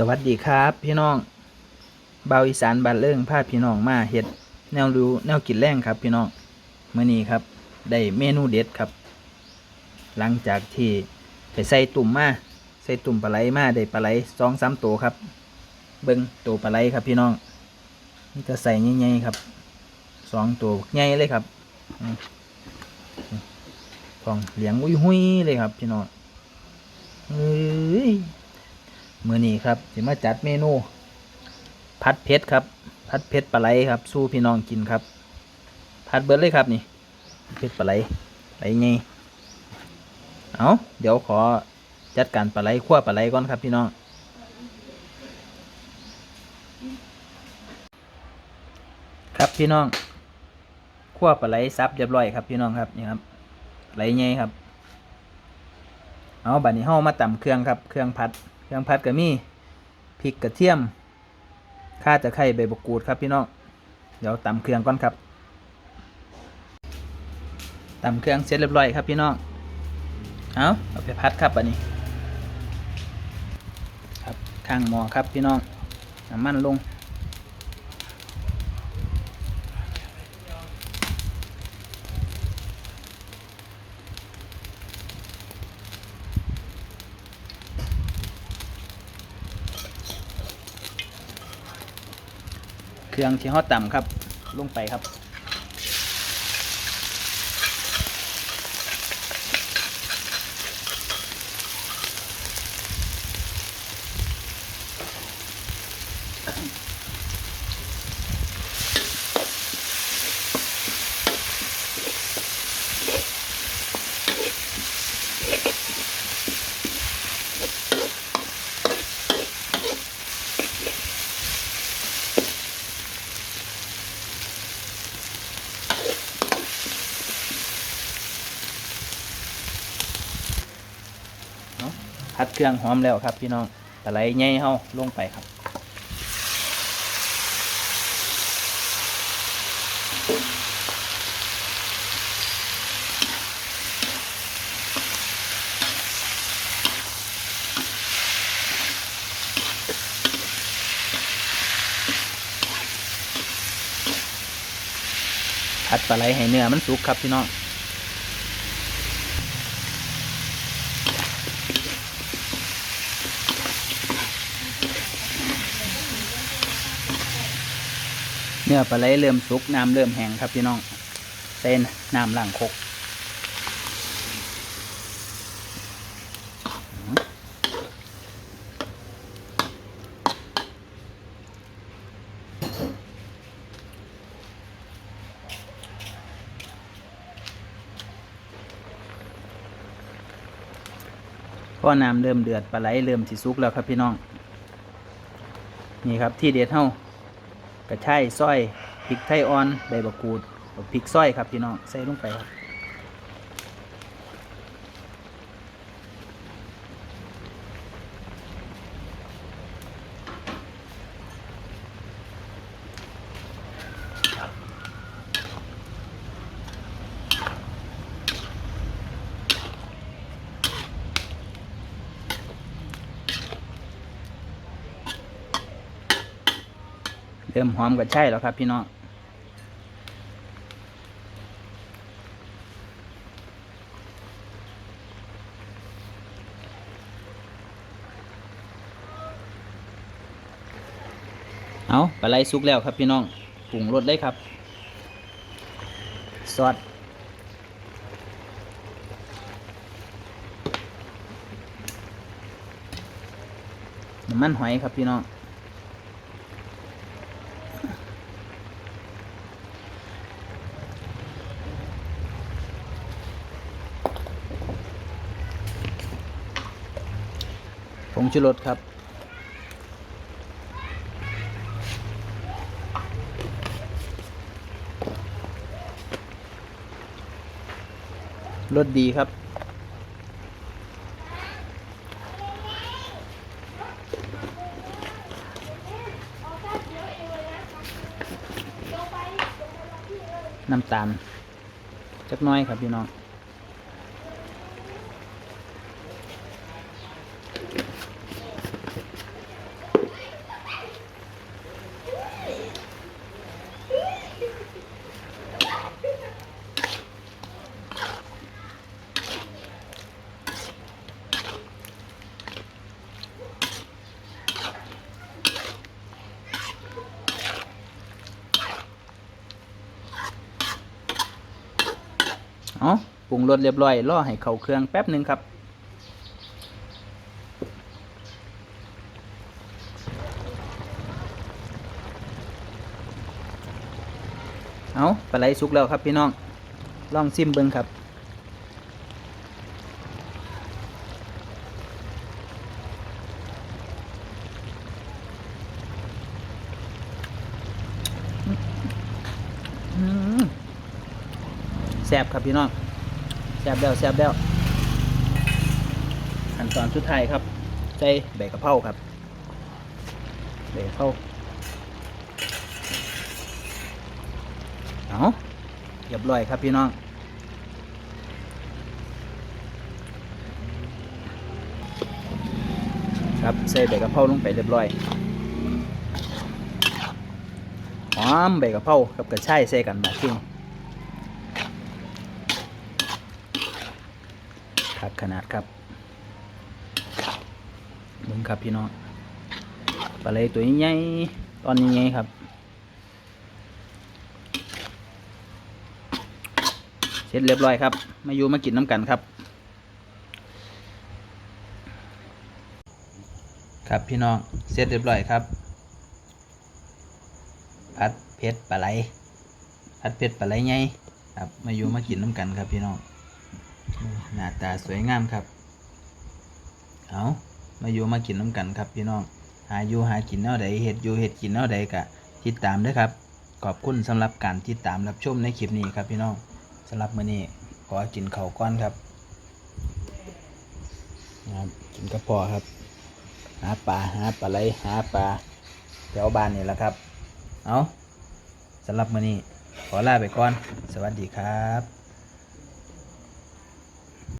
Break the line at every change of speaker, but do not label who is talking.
สวัสดีครับพี่น้องเบาอีสานบ้านเลิ่งพาพี่น้องมาเฮ็ดแนวดูแนวกินแรงครับ พี่น้องเมื้อนี้ครับ ได้เมนูเด็ดครับ หลังจากที่ไปใส่ตุ่มมาใส่ตุ่มปลาไหลมาได้ปลาไหลสองสามตัวครับ เบิ้งตัวปลาไหลครับพี่น้องนี่จะใส่ใหญ่ๆครับสองตัวใหญ่เลยครับอืมทองเหลียงอุ้ยหุยๆเลยครับ พี่น้องเอ้ย มื่อนี้ครับสิมาจัดเมนูพัดเพชรครับพัดเพชรปลาไหลครับ สู้พี่น้องกินครับ พัดเบิร์ดเลยครับนี่ เพชรปลาไหลไหลไงเอาเดี๋ยวขอจัดการปลาไหลขั้วปลาไหลก่อนครับพี่น้องครับพี่น้องขั้วปลาไหลซับเรียบร้อยครับพี่น้องครับนี่ครับไหลไงครับ เอาบัดนี้เฮามาตำเครื่องครับ เครื่องพัด เครื่องพัดก็มีพริกกระเทียมข้าจะไข่ใบบกูดครับพี่น้องเดี๋ยวตำเครื่องก่อนครับตำเครื่องเสร็จเรียบร้อยครับพี่น้องเอาเอาไปพัดครับอันนี้ ครับข้างหม้อครับพี่น้องน้ำมันลง เครื่องที่ฮอตต่ำครับลงไปครับ พัดเครื่องหอมแล้วครับ พี่น้องตะไลใหญ่เฮาลงไปครับผัดปลาไหลให้เนื้อมันสุกครับพี่น้อง เนื้อปลาไหลเริ่มสุกน้ำเริ่มแห้งครับพี่น้องเส้นน้ำล้างคกพอน้ำเริ่มเดือดปลาไหลเริ่มสิสุกแล้วครับพี่น้อง นี่ครับที่เด็ดเท่า กระชายส้อยพริกไทยอ่อนใบบักกูดพริกส้อยครับพี่น้องใส่ลงไปครับ เริ่มหอมกระชายแล้วครับ พี่น้องเอาปลาไหลสุกแล้วครับพี่น้องปรุงรสเลยครับ ซอสน้ำมันหอยครับพี่น้อง งชูรสครับรสดีครับน้ำตาลจักน้อยครับพี่น้อง รุงรสเรียบร้อยรอให้เข้าเครื่องแป๊บหนึ่งครับ เอาปลาไหลสุกแล้วครับพี่น้อง ลองซิมเบิ้งครับ แซ่บครับพี่น้องแซ่บแล้วแซ่บแล้วขั้นตอนสุดท้ายครับ ใส่ใบกะเพราครับใบกะเพราเอาเรียบร้อยครับพี่น้องครับใส่ใบกะเพราลงไปเรียบร้อยหอมใบกะเพรากับกระชายใส่กันมาทิ้ง ครับขนาดครับมึงครับพี่น้องปลาไหลตัวใหญ่ตอนนี้ไงครับเสร็จเรียบร้อยครับ มาอยู่มากินน้ำกันครับ ครับพี่น้องเสร็จเรียบร้อยครับผัดเผ็ดปลาไหลผัดเผ็ดปลาไหลไงครับมาอยู่มากินน้ำกันครับพี่น้อง หน้าตาสวยงามครับ เอามาอยู่มากินน้ำกันครับพี่น้อง หาอยู่หากินแนวใดเห็ดอยู่เห็ดกินแนวใดกะติดตามด้วยครับ ขอบคุณสำหรับการติดตามรับชมในคลิปนี้ครับพี่น้องสำหรับมื้อนี้ขอกินเข้าก้อนครับครับกินกระเพาะครับ หาปลาหาปลาไหลหาปลาแถวบ้านนี่แหละครับ เอาสำหรับมื้อนี้ขอลาไปก่อน สวัสดีครับ